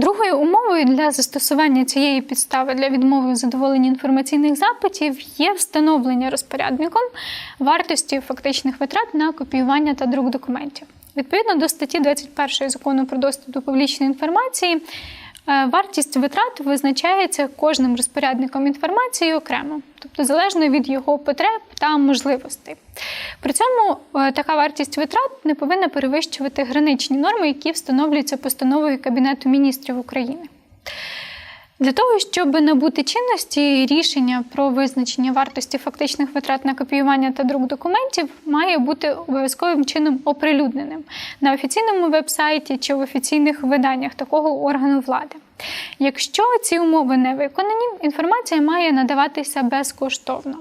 Другою умовою для застосування цієї підстави для відмови у задоволенні інформаційних запитів є встановлення розпорядником вартості фактичних витрат на копіювання та друк документів. Відповідно до статті 21 закону про доступ до публічної інформації, вартість витрат визначається кожним розпорядником інформації окремо, тобто залежно від його потреб та можливостей. При цьому е, така вартість витрат не повинна перевищувати граничні норми, які встановлюються постановою Кабінету міністрів України. Для того, щоб набути чинності, рішення про визначення вартості фактичних витрат на копіювання та друк документів має бути обов'язковим чином оприлюдненим на офіційному веб-сайті чи в офіційних виданнях такого органу влади. Якщо ці умови не виконані, інформація має надаватися безкоштовно.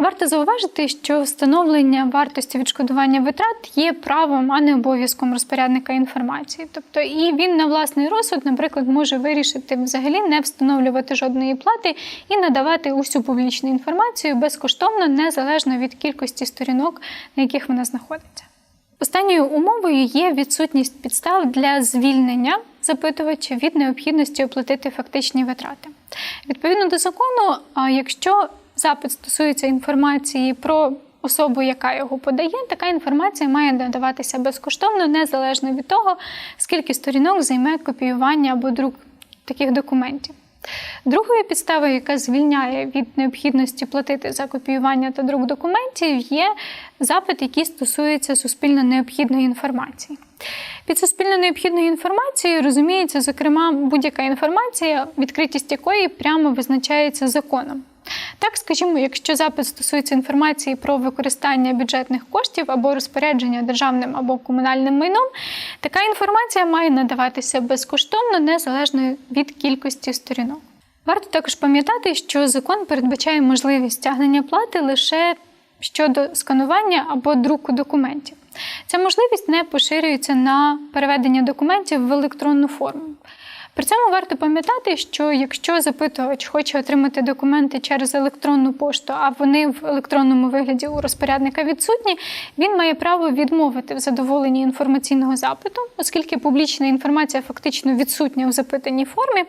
Варто зауважити, що встановлення вартості відшкодування витрат є правом, а не обов'язком розпорядника інформації. Тобто, і він на власний розсуд, наприклад, може вирішити взагалі не встановлювати жодної плати і надавати усю публічну інформацію безкоштовно, незалежно від кількості сторінок, на яких вона знаходиться. Останньою умовою є відсутність підстав для звільнення запитувача від необхідності оплатити фактичні витрати. Відповідно до закону, якщо запит стосується інформації про особу, яка його подає, така інформація має надаватися безкоштовно, незалежно від того, скільки сторінок займе копіювання або друк таких документів. Другою підставою, яка звільняє від необхідності платити за копіювання та друк документів, є запит, який стосується суспільно необхідної інформації. Під суспільно необхідною інформацією розуміється, зокрема, будь-яка інформація, відкритість якої прямо визначається законом. Так, скажімо, якщо запит стосується інформації про використання бюджетних коштів або розпорядження державним або комунальним майном, така інформація має надаватися безкоштовно, незалежно від кількості сторінок. Варто також пам'ятати, що закон передбачає можливість стягнення плати лише щодо сканування або друку документів. Ця можливість не поширюється на переведення документів в електронну форму. При цьому варто пам'ятати, що якщо запитувач хоче отримати документи через електронну пошту, а вони в електронному вигляді у розпорядника відсутні, він має право відмовити в задоволенні інформаційного запиту, оскільки публічна інформація фактично відсутня у запитаній формі.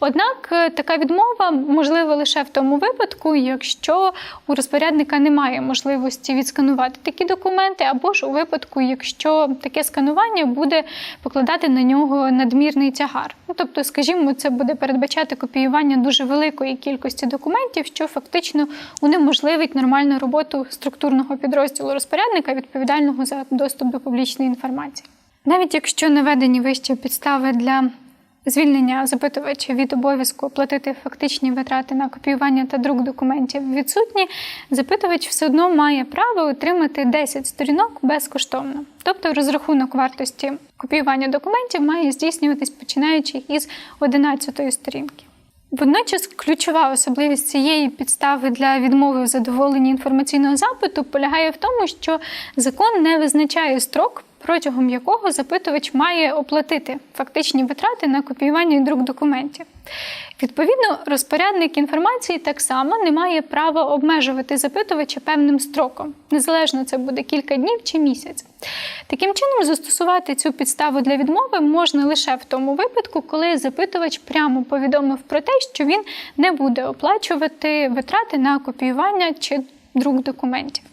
Однак е, така відмова можлива лише в тому випадку, якщо у розпорядника немає можливості відсканувати такі документи, або ж у випадку, якщо таке сканування буде покладати на нього надмірний тягар. Ну, тобто, скажімо, це буде передбачати копіювання дуже великої кількості документів, що фактично унеможливить нормальну роботу структурного підрозділу розпорядника, відповідального за доступ до публічної інформації. Навіть якщо наведені вищі підстави для Звільнення запитувача від обов'язку оплатити фактичні витрати на копіювання та друк документів відсутні, запитувач все одно має право отримати 10 сторінок безкоштовно. Тобто розрахунок вартості копіювання документів має здійснюватись починаючи із 11 сторінки. Водночас ключова особливість цієї підстави для відмови в задоволенні інформаційного запиту полягає в тому, що закон не визначає строк протягом якого запитувач має оплатити фактичні витрати на копіювання друк документів. Відповідно, розпорядник інформації так само не має права обмежувати запитувача певним строком, незалежно це буде кілька днів чи місяць. Таким чином, застосувати цю підставу для відмови можна лише в тому випадку, коли запитувач прямо повідомив про те, що він не буде оплачувати витрати на копіювання чи друк документів.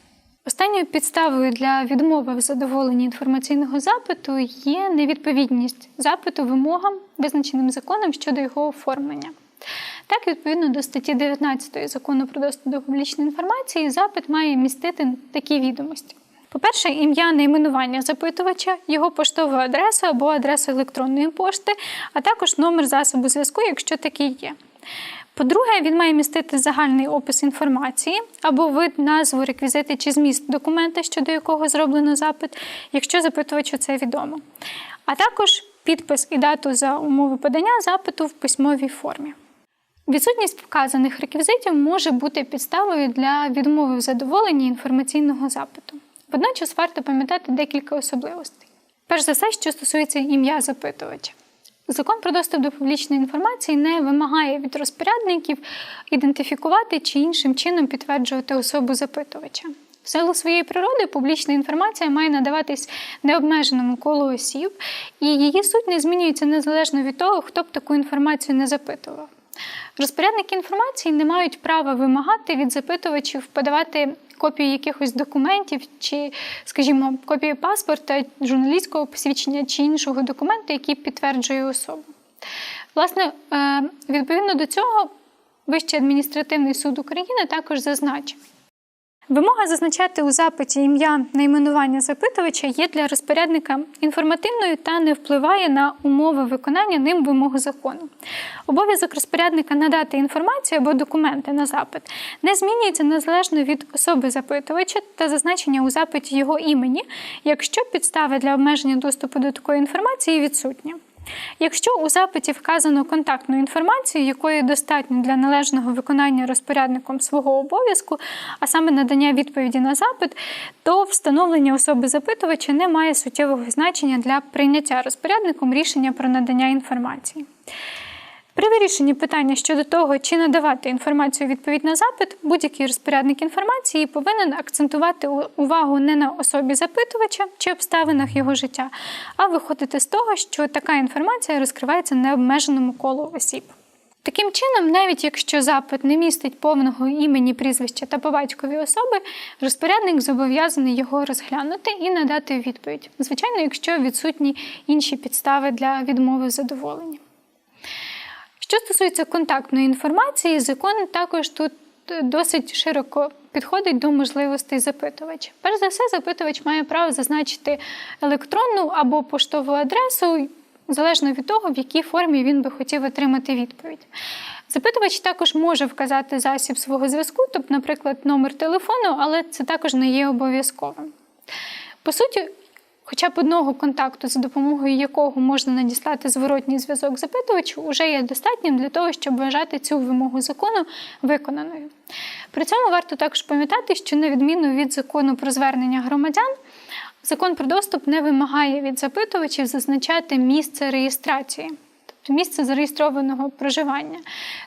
Останньою підставою для відмови в задоволенні інформаційного запиту є невідповідність запиту вимогам, визначеним законом щодо його оформлення. Так, відповідно до статті 19 закону про доступ до публічної інформації, запит має містити такі відомості. По-перше, ім'я найменування запитувача, його поштову адресу або адресу електронної пошти, а також номер засобу зв'язку, якщо такий є. По-друге, він має містити загальний опис інформації або вид, назву, реквізити чи зміст документа, щодо якого зроблено запит, якщо запитувачу це відомо. А також підпис і дату за умови подання запиту в письмовій формі. Відсутність вказаних реквізитів може бути підставою для відмови в задоволенні інформаційного запиту. Водночас варто пам'ятати декілька особливостей. Перш за все, що стосується ім'я запитувача. Закон про доступ до публічної інформації не вимагає від розпорядників ідентифікувати чи іншим чином підтверджувати особу запитувача. В силу своєї природи публічна інформація має надаватись необмеженому колу осіб, і її суть не змінюється незалежно від того, хто б таку інформацію не запитував. Розпорядники інформації не мають права вимагати від запитувачів подавати копію якихось документів, чи, скажімо, копію паспорта, журналістського посвідчення чи іншого документу, який підтверджує особу. Власне, е, відповідно до цього, Вищий адміністративний суд України також зазначив. Вимога зазначати у запиті ім'я найменування запитувача є для розпорядника інформативною та не впливає на умови виконання ним вимоги закону. Обов'язок розпорядника надати інформацію або документи на запит не змінюється незалежно від особи запитувача та зазначення у запиті його імені, якщо підстави для обмеження доступу до такої інформації відсутні. Якщо у запиті вказано контактну інформацію, якої достатньо для належного виконання розпорядником свого обов'язку, а саме надання відповіді на запит, то встановлення особи запитувача не має суттєвого значення для прийняття розпорядником рішення про надання інформації. При вирішенні питання щодо того, чи надавати інформацію відповідь на запит, будь-який розпорядник інформації повинен акцентувати увагу не на особі запитувача чи обставинах його життя, а виходити з того, що така інформація розкривається необмеженому колу осіб. Таким чином, навіть якщо запит не містить повного імені, прізвища та по батькові особи, розпорядник зобов'язаний його розглянути і надати відповідь. Звичайно, якщо відсутні інші підстави для відмови задоволення. Що стосується контактної інформації, закон також тут е, досить широко підходить до можливостей запитувача. Перш за все, запитувач має право зазначити електронну або поштову адресу, залежно від того, в якій формі він би хотів отримати відповідь. Запитувач також може вказати засіб свого зв'язку, тобто, наприклад, номер телефону, але це також не є обов'язковим. По суті, Хоча б одного контакту, за допомогою якого можна надіслати зворотній зв'язок запитувачу, вже є достатнім для того, щоб вважати цю вимогу закону виконаною. При цьому варто також пам'ятати, що на відміну від закону про звернення громадян, закон про доступ не вимагає від запитувачів зазначати місце реєстрації місце зареєстрованого проживання.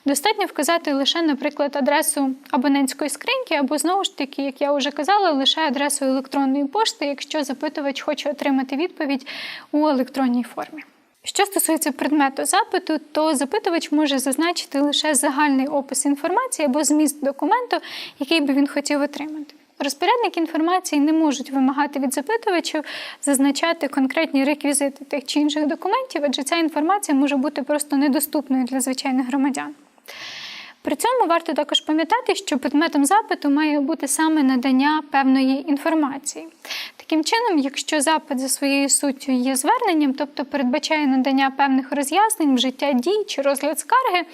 Достатньо вказати лише, наприклад, адресу абонентської скриньки, або знову ж таки, як я вже казала, лише адресу електронної пошти, якщо запитувач хоче отримати відповідь у електронній формі. Що стосується предмету запиту, то запитувач може зазначити лише загальний опис інформації або зміст документу, який би він хотів отримати. Розпорядники інформації не можуть вимагати від запитувачів зазначати конкретні реквізити тих чи інших документів, адже ця інформація може бути просто недоступною для звичайних громадян. При цьому варто також пам'ятати, що предметом запиту має бути саме надання певної інформації. Таким чином, якщо запит за своєю суттю є зверненням, тобто передбачає надання певних роз'яснень, вжиття дій чи розгляд скарги,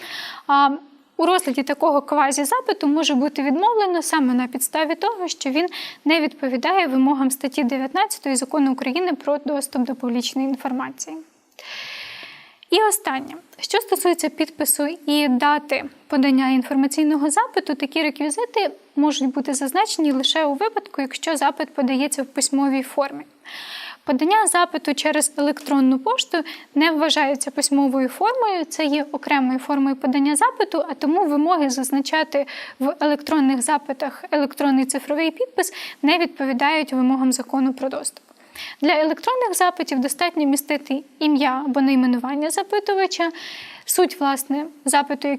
у розгляді такого квазі-запиту може бути відмовлено саме на підставі того, що він не відповідає вимогам статті 19 закону України про доступ до публічної інформації. І останнє, що стосується підпису і дати подання інформаційного запиту, такі реквізити можуть бути зазначені лише у випадку, якщо запит подається в письмовій формі. Подання запиту через електронну пошту не вважається письмовою формою, це є окремою формою подання запиту, а тому вимоги зазначати в електронних запитах електронний цифровий підпис не відповідають вимогам закону про доступ. Для електронних запитів достатньо містити ім'я або найменування запитувача, суть власне запиту,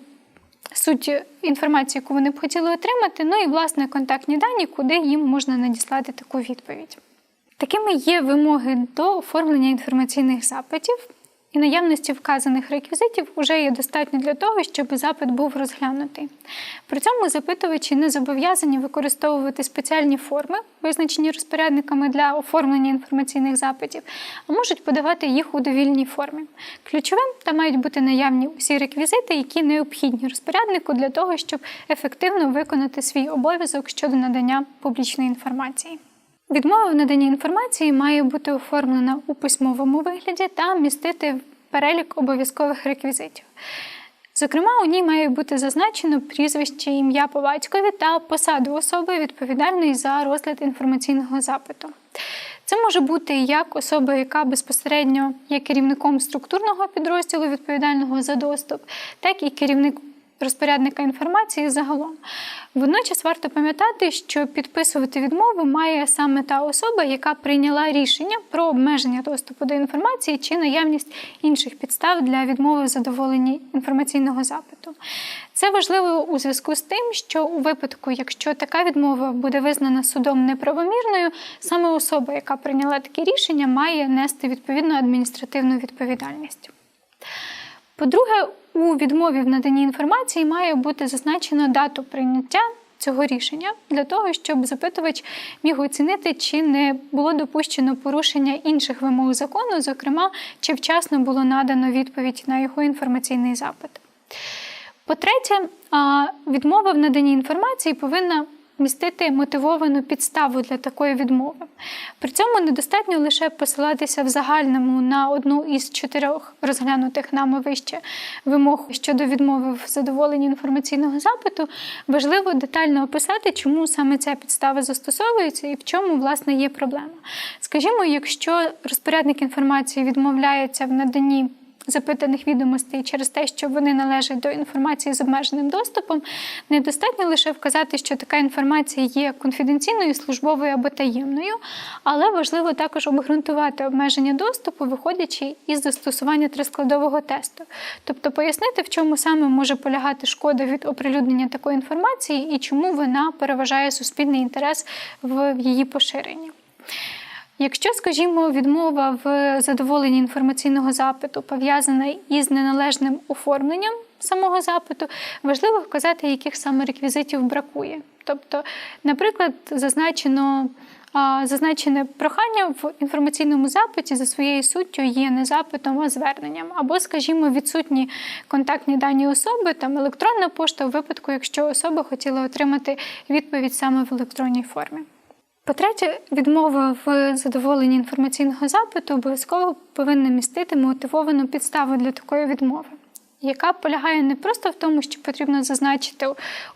суть інформації, яку вони б хотіли отримати, ну і власне контактні дані, куди їм можна надіслати таку відповідь. Такими є вимоги до оформлення інформаційних запитів, і наявності вказаних реквізитів вже є достатньо для того, щоб запит був розглянутий. При цьому запитувачі не зобов'язані використовувати спеціальні форми, визначені розпорядниками для оформлення інформаційних запитів, а можуть подавати їх у довільній формі. Ключовим там мають бути наявні усі реквізити, які необхідні розпоряднику для того, щоб ефективно виконати свій обов'язок щодо надання публічної інформації. Відмова в наданні інформації має бути оформлена у письмовому вигляді та містити перелік обов'язкових реквізитів. Зокрема, у ній має бути зазначено прізвище, ім'я по батькові та посаду особи, відповідальної за розгляд інформаційного запиту. Це може бути як особа, яка безпосередньо є керівником структурного підрозділу відповідального за доступ, так і керівник розпорядника інформації загалом. Водночас варто пам'ятати, що підписувати відмову має саме та особа, яка прийняла рішення про обмеження доступу до інформації чи наявність інших підстав для відмови в задоволенні інформаційного запиту. Це важливо у зв'язку з тим, що у випадку, якщо така відмова буде визнана судом неправомірною, саме особа, яка прийняла таке рішення, має нести відповідну адміністративну відповідальність. По-друге, у відмові в наданні інформації має бути зазначено дату прийняття цього рішення для того, щоб запитувач міг оцінити, чи не було допущено порушення інших вимог закону, зокрема, чи вчасно було надано відповідь на його інформаційний запит. По-третє, відмова в наданні інформації повинна містити мотивовану підставу для такої відмови. При цьому недостатньо лише посилатися в загальному на одну із чотирьох розглянутих нами вище вимог щодо відмови в задоволенні інформаційного запиту. Важливо детально описати, чому саме ця підстава застосовується і в чому власне є проблема. Скажімо, якщо розпорядник інформації відмовляється в наданні запитаних відомостей через те, що вони належать до інформації з обмеженим доступом, недостатньо лише вказати, що така інформація є конфіденційною, службовою або таємною, але важливо також обґрунтувати обмеження доступу, виходячи із застосування трискладового тесту, тобто пояснити, в чому саме може полягати шкода від оприлюднення такої інформації і чому вона переважає суспільний інтерес в її поширенні. Якщо, скажімо, відмова в задоволенні інформаційного запиту пов'язана із неналежним оформленням самого запиту, важливо вказати, яких саме реквізитів бракує. Тобто, наприклад, зазначено. Зазначене прохання в інформаційному запиті за своєю суттю є не запитом, а зверненням, або, скажімо, відсутні контактні дані особи, там електронна пошта у випадку, якщо особа хотіла отримати відповідь саме в електронній формі. По-третє, відмова в задоволенні інформаційного запиту обов'язково повинна містити мотивовану підставу для такої відмови, яка полягає не просто в тому, що потрібно зазначити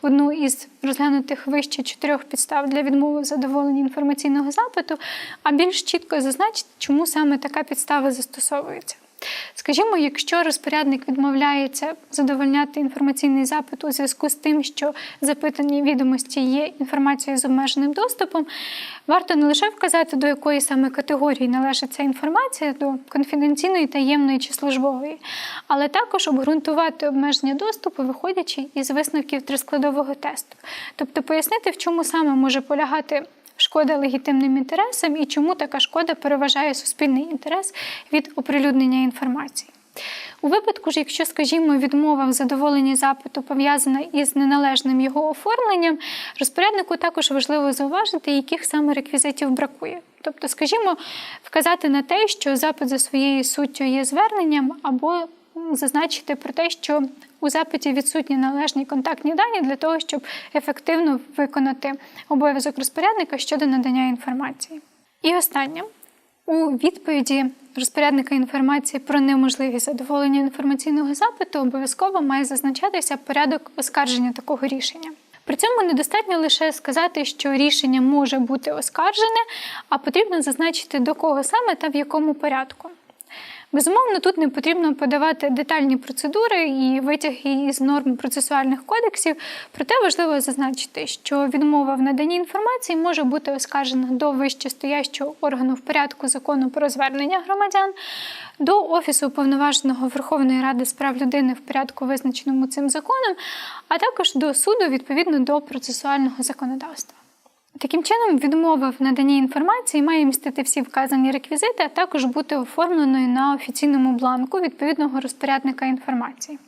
одну із розглянутих вище чотирьох підстав для відмови в задоволенні інформаційного запиту, а більш чітко зазначити, чому саме така підстава застосовується. Скажімо, якщо розпорядник відмовляється задовольняти інформаційний запит у зв'язку з тим, що запитані відомості є інформацією з обмеженим доступом, варто не лише вказати, до якої саме категорії належить ця інформація, до конфіденційної, таємної чи службової, але також обґрунтувати обмеження доступу, виходячи із висновків трискладового тесту, тобто пояснити, в чому саме може полягати шкода легітимним інтересам і чому така шкода переважає суспільний інтерес від оприлюднення інформації. У випадку ж, якщо, скажімо, відмова в задоволенні запиту пов'язана із неналежним його оформленням, розпоряднику також важливо зауважити, яких саме реквізитів бракує. Тобто, скажімо, вказати на те, що запит за своєю суттю є зверненням, або зазначити про те, що у запиті відсутні належні контактні дані для того, щоб ефективно виконати обов'язок розпорядника щодо надання інформації. І останнє. У відповіді розпорядника інформації про неможливість задоволення інформаційного запиту обов'язково має зазначатися порядок оскарження такого рішення. При цьому недостатньо лише сказати, що рішення може бути оскаржене, а потрібно зазначити до кого саме та в якому порядку. Безумовно, тут не потрібно подавати детальні процедури і витяги із норм процесуальних кодексів, проте важливо зазначити, що відмова в наданні інформації може бути оскаржена до вищестоящого органу в порядку закону про звернення громадян, до Офісу уповноваженого Верховної Ради з прав людини в порядку, визначеному цим законом, а також до суду відповідно до процесуального законодавства. Таким чином, відмова в наданні інформації має містити всі вказані реквізити, а також бути оформленою на офіційному бланку відповідного розпорядника інформації.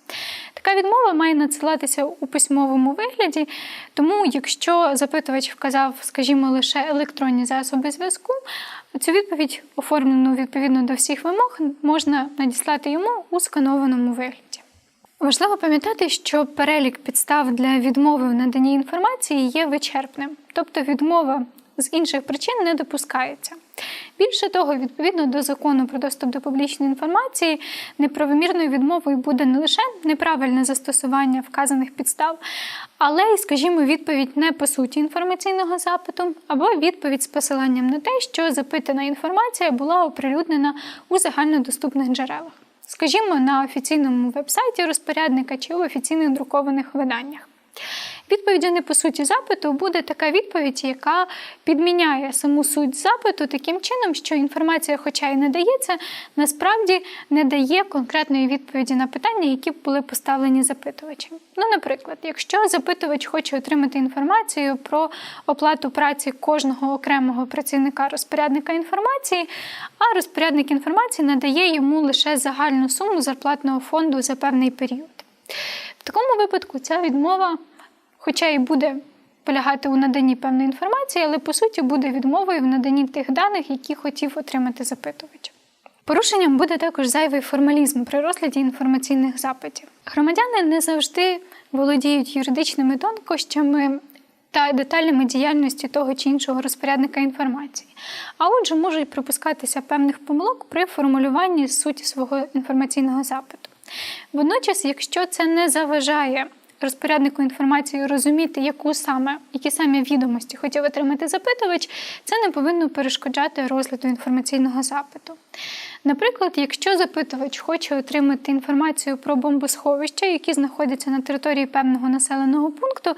Така відмова має надсилатися у письмовому вигляді, тому якщо запитувач вказав, скажімо, лише електронні засоби зв'язку, цю відповідь, оформлену відповідно до всіх вимог, можна надіслати йому у сканованому вигляді. Важливо пам'ятати, що перелік підстав для відмови в наданні інформації є вичерпним, тобто відмова з інших причин не допускається. Більше того, відповідно до закону про доступ до публічної інформації, неправомірною відмовою буде не лише неправильне застосування вказаних підстав, але й, скажімо, відповідь не по суті інформаційного запиту, або відповідь з посиланням на те, що запитана інформація була оприлюднена у загальнодоступних джерелах. Скажімо, на офіційному вебсайті розпорядника чи в офіційних друкованих виданнях. Відповіддю не по суті запиту буде така відповідь, яка підміняє саму суть запиту таким чином, що інформація, хоча й надається, насправді не дає конкретної відповіді на питання, які були поставлені запитувачем. Ну, наприклад, якщо запитувач хоче отримати інформацію про оплату праці кожного окремого працівника розпорядника інформації, а розпорядник інформації надає йому лише загальну суму зарплатного фонду за певний період. В такому випадку ця відмова хоча і буде полягати у наданні певної інформації, але по суті буде відмовою в наданні тих даних, які хотів отримати запитувач. Порушенням буде також зайвий формалізм при розгляді інформаційних запитів. Громадяни не завжди володіють юридичними тонкощами та деталями діяльності того чи іншого розпорядника інформації, а отже, можуть припускатися певних помилок при формулюванні суті свого інформаційного запиту. Водночас, якщо це не заважає розпоряднику інформації розуміти, яку саме, які саме відомості хотів отримати запитувач, це не повинно перешкоджати розгляду інформаційного запиту. Наприклад, якщо запитувач хоче отримати інформацію про бомбосховища, які знаходяться на території певного населеного пункту,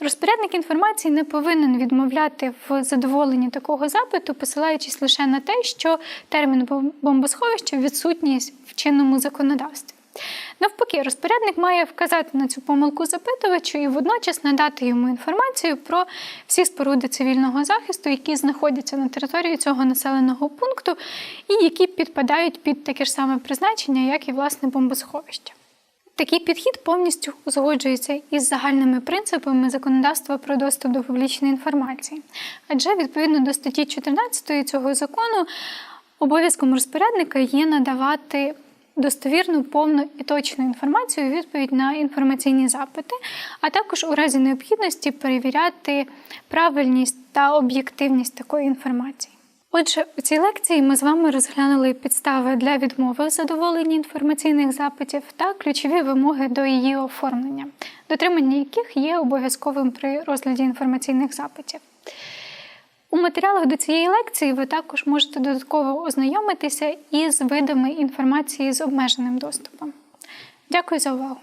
розпорядник інформації не повинен відмовляти в задоволенні такого запиту, посилаючись лише на те, що термін бомбосховища відсутній в чинному законодавстві. Навпаки, розпорядник має вказати на цю помилку запитувачу і водночас надати йому інформацію про всі споруди цивільного захисту, які знаходяться на території цього населеного пункту, і які підпадають під таке ж саме призначення, як і власне бомбосховище. Такий підхід повністю узгоджується із загальними принципами законодавства про доступ до публічної інформації, адже відповідно до статті 14 цього закону обов'язком розпорядника є надавати достовірну, повну і точну інформацію, відповідь на інформаційні запити, а також у разі необхідності перевіряти правильність та об'єктивність такої інформації. Отже, у цій лекції ми з вами розглянули підстави для відмови в задоволенні інформаційних запитів та ключові вимоги до її оформлення, дотримання яких є обов'язковим при розгляді інформаційних запитів. У матеріалах до цієї лекції ви також можете додатково ознайомитися із видами інформації з обмеженим доступом. Дякую за увагу!